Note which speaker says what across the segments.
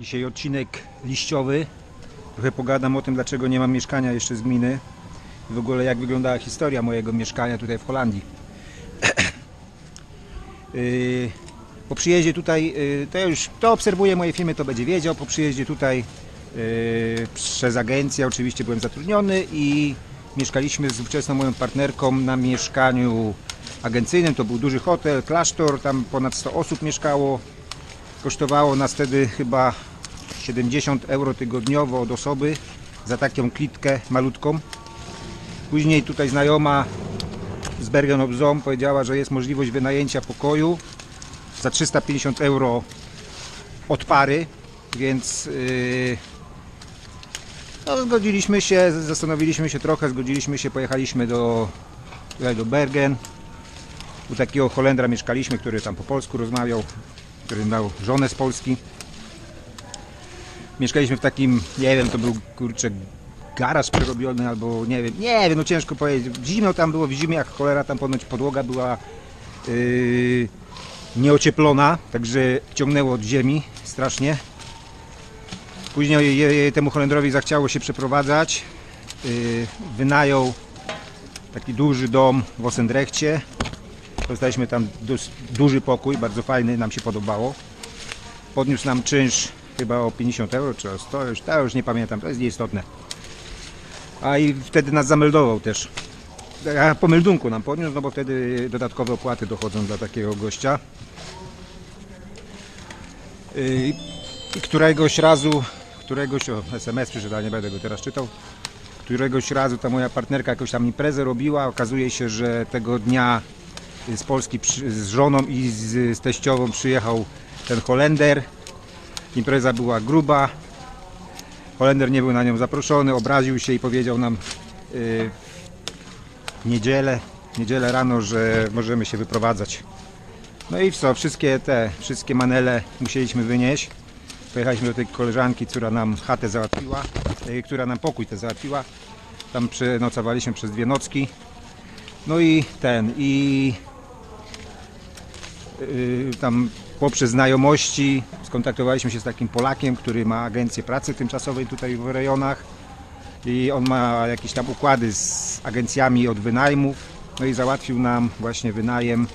Speaker 1: Dzisiaj odcinek liściowy. Trochę pogadam o tym, dlaczego nie mam mieszkania jeszcze z gminy. I w ogóle jak wyglądała historia mojego mieszkania tutaj w Holandii. Yy, po przyjeździe tutaj, yy, to już kto obserwuje moje filmy, to będzie wiedział. Po przyjeździe tutaj yy, przez agencję oczywiście byłem zatrudniony i mieszkaliśmy z ówczesną moją partnerką na mieszkaniu agencyjnym. To był duży hotel, klasztor, tam ponad 100 osób mieszkało. Kosztowało nas wtedy chyba 70 euro tygodniowo od osoby za taką klitkę malutką. Później tutaj znajoma z Bergen op Zoom powiedziała, że jest możliwość wynajęcia pokoju za 350 euro od pary, więc yy, no, zgodziliśmy się, zastanowiliśmy się trochę, zgodziliśmy się, pojechaliśmy do, tutaj do Bergen. U takiego Holendra mieszkaliśmy, który tam po polsku rozmawiał, który miał żonę z Polski. Mieszkaliśmy w takim, nie wiem, to był kurczę garaż przerobiony albo nie wiem, nie wiem, no ciężko powiedzieć. Zimno tam było, w zimie jak cholera, tam ponoć podłoga była yy, nieocieplona, także ciągnęło od ziemi strasznie. Później je- je- temu Holendrowi zachciało się przeprowadzać. Yy, wynajął taki duży dom w Osendrechcie. Dostaliśmy tam duży pokój, bardzo fajny, nam się podobało. Podniósł nam czynsz chyba o 50 euro czy o 100, już, to już nie pamiętam, to jest nieistotne. A i wtedy nas zameldował też. A po meldunku nam podniósł, no bo wtedy dodatkowe opłaty dochodzą dla takiego gościa. I któregoś razu, któregoś, o SMS przyszedł, nie będę go teraz czytał. Któregoś razu ta moja partnerka jakąś tam imprezę robiła. Okazuje się, że tego dnia z Polski z żoną i z, z teściową przyjechał ten Holender. Impreza była gruba. Holender nie był na nią zaproszony, obraził się i powiedział nam yy, niedzielę, niedzielę rano, że możemy się wyprowadzać. No i co, wszystkie te, wszystkie manele musieliśmy wynieść. Pojechaliśmy do tej koleżanki, która nam chatę załatwiła, yy, która nam pokój te załatwiła. Tam przenocowaliśmy przez dwie nocki. No i ten, i yy, tam poprzez znajomości skontaktowaliśmy się z takim Polakiem, który ma agencję pracy tymczasowej tutaj w rejonach i on ma jakieś tam układy z agencjami od wynajmów no i załatwił nam właśnie wynajem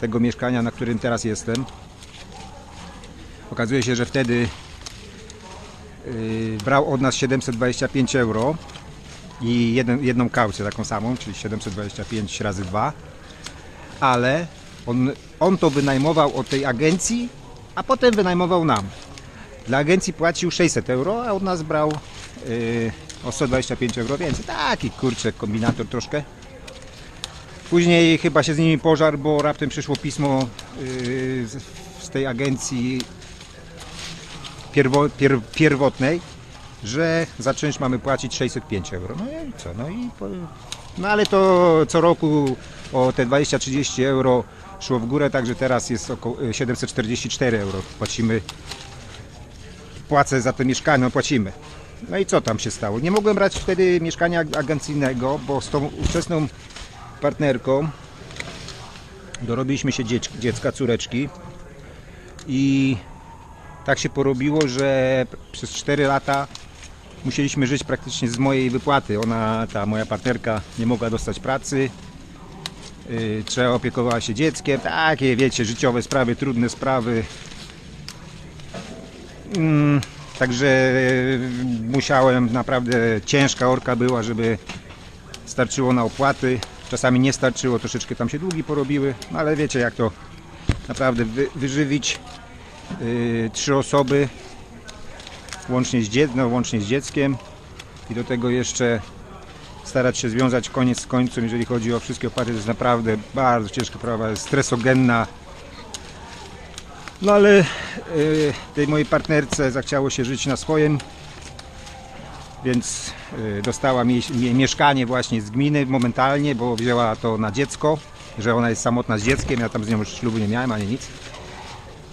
Speaker 1: tego mieszkania, na którym teraz jestem. Okazuje się, że wtedy yy, brał od nas 725 euro i jeden, jedną kaucję taką samą, czyli 725 razy 2, ale on, on to wynajmował od tej agencji, a potem wynajmował nam. Dla agencji płacił 600 euro, a od nas brał yy, o 125 euro więcej. Taki kurczę kombinator troszkę. Później chyba się z nimi pożar, bo raptem przyszło pismo yy, z, z tej agencji pierwo, pier, pierwotnej, że za czynsz mamy płacić 605 euro. No i co? No i no ale to co roku o te 20-30 euro szło w górę, także teraz jest około y, 744 euro. Płacimy, płacę za to mieszkanie, no płacimy. No i co tam się stało? Nie mogłem brać wtedy mieszkania agencyjnego, bo z tą ówczesną partnerką dorobiliśmy się dziec, dziecka, córeczki i tak się porobiło, że przez 4 lata musieliśmy żyć praktycznie z mojej wypłaty. Ona, ta moja partnerka, nie mogła dostać pracy. Yy, Trzeba opiekowała się dzieckiem. Takie, wiecie, życiowe sprawy, trudne sprawy. Mm, Także yy, musiałem, naprawdę ciężka orka była, żeby starczyło na opłaty. Czasami nie starczyło, troszeczkę tam się długi porobiły, no ale wiecie jak to naprawdę wy, wyżywić yy, trzy osoby łącznie z, dzie- no, łącznie z dzieckiem i do tego jeszcze starać się związać koniec z końcem, jeżeli chodzi o wszystkie opłaty, to jest naprawdę bardzo ciężka prawa, jest stresogenna. No ale yy, tej mojej partnerce zachciało się żyć na swoim, więc yy, dostała mie- mieszkanie właśnie z gminy momentalnie, bo wzięła to na dziecko, że ona jest samotna z dzieckiem, ja tam z nią już ślubu nie miałem ani nic.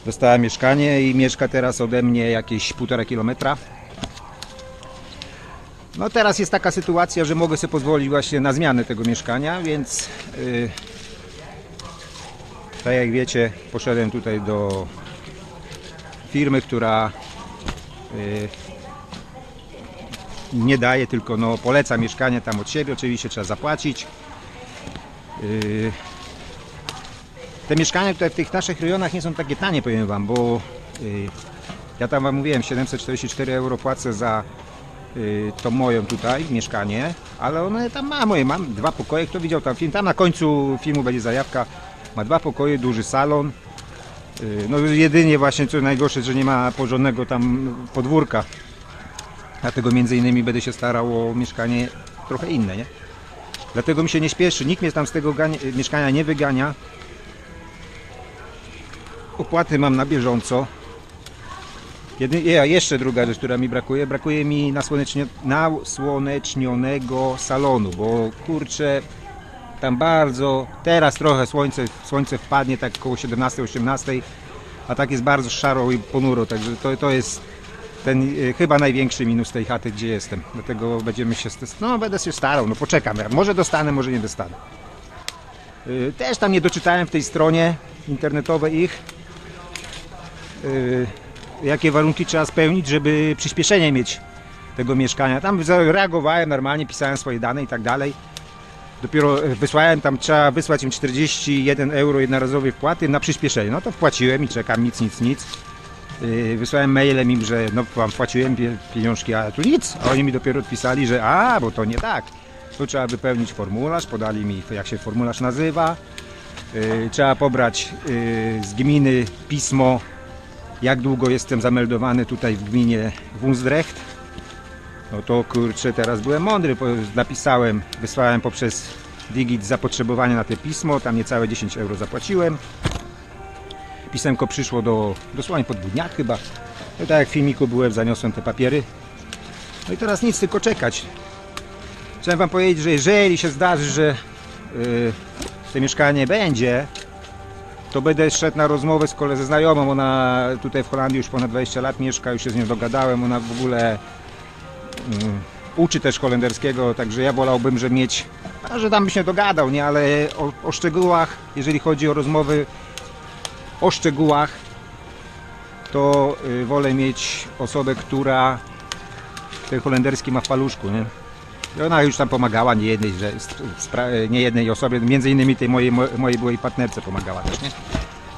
Speaker 1: Dostała mieszkanie i mieszka teraz ode mnie jakieś półtora kilometra. No teraz jest taka sytuacja, że mogę sobie pozwolić właśnie na zmianę tego mieszkania, więc yy, tak jak wiecie, poszedłem tutaj do firmy, która y, nie daję, tylko no, polecam mieszkanie tam od siebie, oczywiście trzeba zapłacić. Y, Te mieszkania tutaj w tych naszych rejonach nie są takie tanie, powiem Wam, bo y, ja tam Wam mówiłem, 744 euro płacę za to moją tutaj mieszkanie, ale one tam ma moje, mam dwa pokoje, kto widział tam film, tam na końcu filmu będzie zajawka, ma dwa pokoje, duży salon, Y, no jedynie właśnie co najgorsze, że nie ma porządnego tam podwórka, dlatego między innymi będę się starał o mieszkanie trochę inne, nie? Dlatego mi się nie śpieszy, nikt mnie tam z tego mieszkania nie wygania, opłaty mam na bieżąco. Jedy, ja, jeszcze druga rzecz, która mi brakuje, brakuje mi nasłonecznie, nasłonecznionego salonu, bo kurczę, tam bardzo, teraz trochę słońce, słońce wpadnie tak około 17-18, a tak jest bardzo szaro i ponuro, także to, to jest ten y, chyba największy minus tej chaty, gdzie jestem. Dlatego będziemy się, no będę się starał, no poczekam, może dostanę, może nie dostanę. Y, Też tam nie doczytałem w tej stronie internetowej ich, y, jakie warunki trzeba spełnić, żeby przyspieszenie mieć tego mieszkania. Tam zareagowałem normalnie, pisałem swoje dane i tak dalej. Dopiero e, wysłałem tam, trzeba wysłać im 41 euro jednorazowej wpłaty na przyspieszenie. No to wpłaciłem i czekam, nic, nic, nic. Yy, Wysłałem mailem im, że no wam wpłaciłem pie- pieniążki, a tu nic. A oni mi dopiero odpisali, że a, bo to nie tak. Tu trzeba wypełnić formularz, podali mi jak się formularz nazywa. Yy, Trzeba pobrać z gminy pismo, jak długo jestem zameldowany tutaj w gminie Wunsdrecht. No to kurczę, teraz byłem mądry, napisałem, wysłałem poprzez Digit zapotrzebowanie na te pismo, tam niecałe 10 euro zapłaciłem. Pisemko przyszło do dosłownie po dwóch dniach chyba. No tak jak w filmiku byłem, zaniosłem te papiery. No i teraz nic, tylko czekać. Chciałem Wam powiedzieć, że jeżeli się zdarzy, że yy, to mieszkanie będzie, to będę szedł na rozmowę z kole znajomą. Ona tutaj w Holandii już ponad 20 lat mieszka, już się z nią dogadałem. Ona w ogóle mm, uczy też holenderskiego, także ja wolałbym, że mieć, a że tam by się dogadał, nie, ale o, o szczegółach, jeżeli chodzi o rozmowy o szczegółach, to y, wolę mieć osobę, która ten holenderski ma w paluszku, nie? Ona już tam pomagała nie jednej, że, nie jednej osobie, między innymi tej mojej, mo- mojej byłej partnerce pomagała też, nie?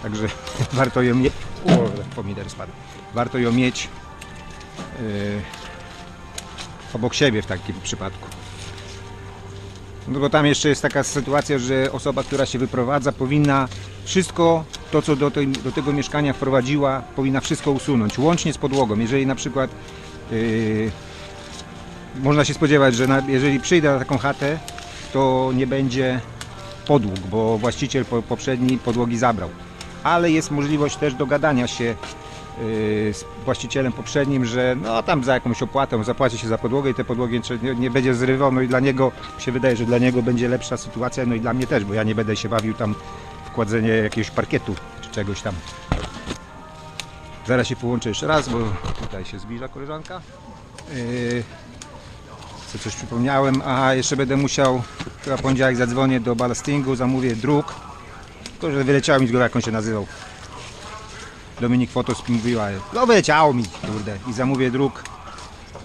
Speaker 1: Także warto ją mieć. O, pomidor spadł. Warto ją mieć y, obok siebie w takim przypadku. No bo tam jeszcze jest taka sytuacja, że osoba, która się wyprowadza, powinna wszystko to, co do, tej, do tego mieszkania wprowadziła, powinna wszystko usunąć, łącznie z podłogą. Jeżeli na przykład yy, można się spodziewać, że na, jeżeli przyjdę na taką chatę, to nie będzie podłóg, bo właściciel po, poprzedni podłogi zabrał. Ale jest możliwość też dogadania się yy, z właścicielem poprzednim, że no tam za jakąś opłatę zapłaci się za podłogę i te podłogi nie, będzie zrywał, no i dla niego się wydaje, że dla niego będzie lepsza sytuacja, no i dla mnie też, bo ja nie będę się bawił tam w kładzenie jakiegoś parkietu czy czegoś tam. Zaraz się połączę jeszcze raz, bo tutaj się zbliża koleżanka. Yy, co coś przypomniałem, a jeszcze będę musiał, chyba poniedziałek zadzwonię do ballastingu, zamówię druk, tylko że wyleciało mi z głowy jak on się nazywał. Dominik Fotos mówiła, no wyleciało mi, kurde, i zamówię druk,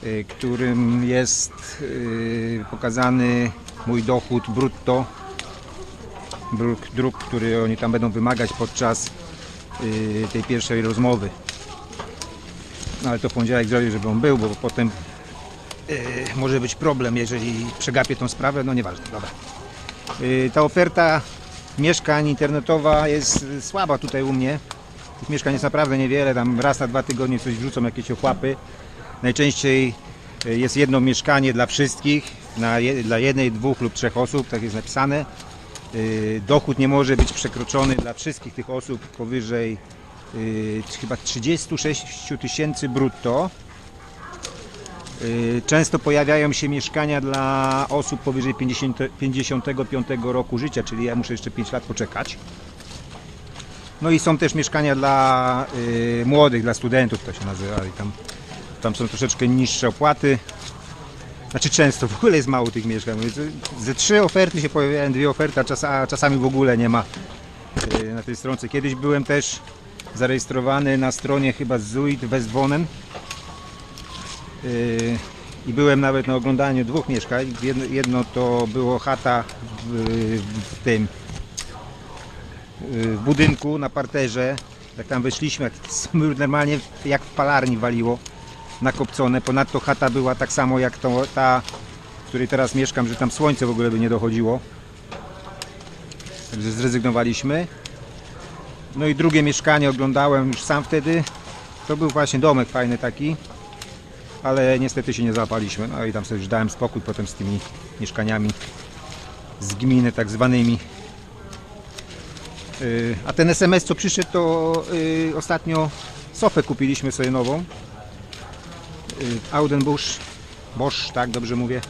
Speaker 1: y, którym jest y, pokazany mój dochód brutto, druk, druk, który oni tam będą wymagać podczas y, tej pierwszej rozmowy. No ale to w poniedziałek zrobię, żeby on był, bo potem y, może być problem, jeżeli przegapię tą sprawę, no nieważne, dobra. Y, ta oferta mieszkań internetowa jest słaba tutaj u mnie. Tych mieszkań jest naprawdę niewiele, tam raz na dwa tygodnie coś wrzucą, jakieś ochłapy. Najczęściej y, jest jedno mieszkanie dla wszystkich, je, dla jednej, dwóch lub trzech osób, tak jest napisane. Y, Dochód nie może być przekroczony dla wszystkich tych osób powyżej y, chyba 36 tysięcy brutto. Y, Często pojawiają się mieszkania dla osób powyżej 50, 55 roku życia, czyli ja muszę jeszcze 5 lat poczekać. No i są też mieszkania dla y, młodych, dla studentów to się nazywa i tam, tam są troszeczkę niższe opłaty. Znaczy często, w ogóle jest mało tych mieszkań. Ze- trzy oferty się pojawiają, dwie oferty, a, czas, a czasami w ogóle nie ma y, na tej stronce. Kiedyś byłem też zarejestrowany na stronie chyba Zuid Westwonen I byłem nawet na oglądaniu dwóch mieszkań. Jedno, jedno to było chata w, w tym yy, w budynku na parterze. Jak tam weszliśmy, normalnie jak w palarni waliło nakopcone. Ponadto chata była tak samo jak to, ta, w której teraz mieszkam, że tam słońce w ogóle by nie dochodziło. Także zrezygnowaliśmy. No i drugie mieszkanie oglądałem już sam wtedy. To był właśnie domek fajny taki, ale niestety się nie załapaliśmy. No i tam sobie już dałem spokój potem z tymi mieszkaniami z gminy tak zwanymi. Yy, A ten SMS co przyszedł to yy, ostatnio sofę kupiliśmy sobie nową. Yy, Audenbusch, Bosch, tak dobrze mówię.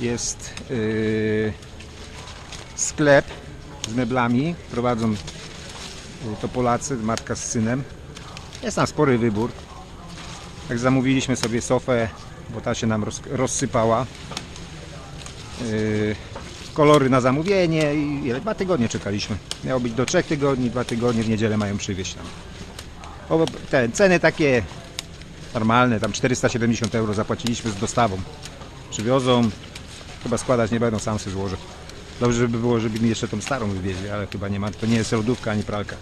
Speaker 1: Jest yy, sklep z meblami. Prowadzą yy, to Polacy, matka z synem. Jest tam spory wybór. Tak zamówiliśmy sobie sofę, bo ta się nam roz, rozsypała. Yy, kolory na zamówienie i ile? Dwa tygodnie czekaliśmy. Miało być do trzech tygodni, dwa tygodnie w niedzielę mają przywieźć nam. O, te ceny takie normalne, tam 470 euro zapłaciliśmy z dostawą. Przywiozą, chyba składać nie będą, sam sobie złożę. Dobrze żeby było, żeby mi jeszcze tą starą wywieźli, ale chyba nie ma, to nie jest lodówka ani pralka.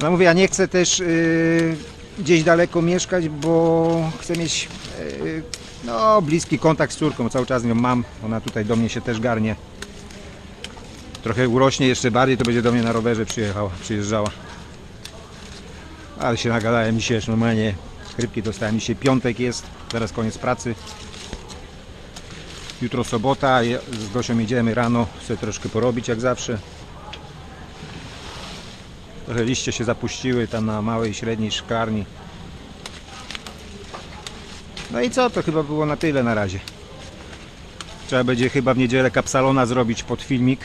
Speaker 1: No mówię, ja nie chcę też yy, gdzieś daleko mieszkać, bo chcę mieć yy, no, bliski kontakt z córką, cały czas ją mam, ona tutaj do mnie się też garnie. Trochę urośnie jeszcze bardziej, to będzie do mnie na rowerze przyjechała, przyjeżdżała. Ale się nagadałem dzisiaj, już normalnie chrypki dostałem. Dzisiaj piątek jest, teraz koniec pracy. Jutro sobota, z Gosią jedziemy rano, sobie troszkę porobić jak zawsze. Trochę liście się zapuściły tam na małej i średniej szklarni. No i co, to chyba było na tyle na razie. Trzeba będzie chyba w niedzielę kapsalona zrobić pod filmik.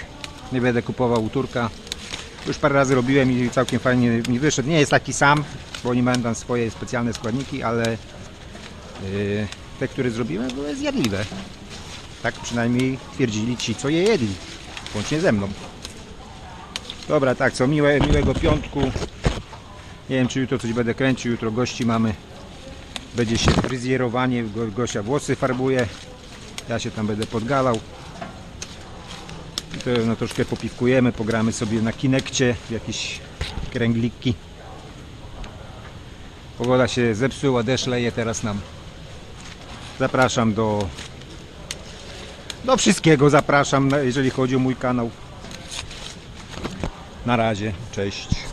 Speaker 1: Nie będę kupował u Turka. Już parę razy robiłem i całkiem fajnie mi wyszedł. Nie jest taki sam, bo oni mają tam swoje specjalne składniki, ale yy, te, które zrobiłem, były zjadliwe. Tak przynajmniej twierdzili ci, co je jedli. Łącznie ze mną. Dobra, tak, co miłe, miłego piątku. Nie wiem, czy jutro coś będę kręcił. Jutro gości mamy. Będzie się fryzjerowanie. Go, Gosia włosy farbuje. Ja się tam będę podgalał. I to no, troszkę popiwkujemy, pogramy sobie na kinekcie jakieś kręgliki. Pogoda się zepsuła, deszcz leje teraz nam. Zapraszam do do wszystkiego zapraszam, jeżeli chodzi o mój kanał. Na razie, cześć.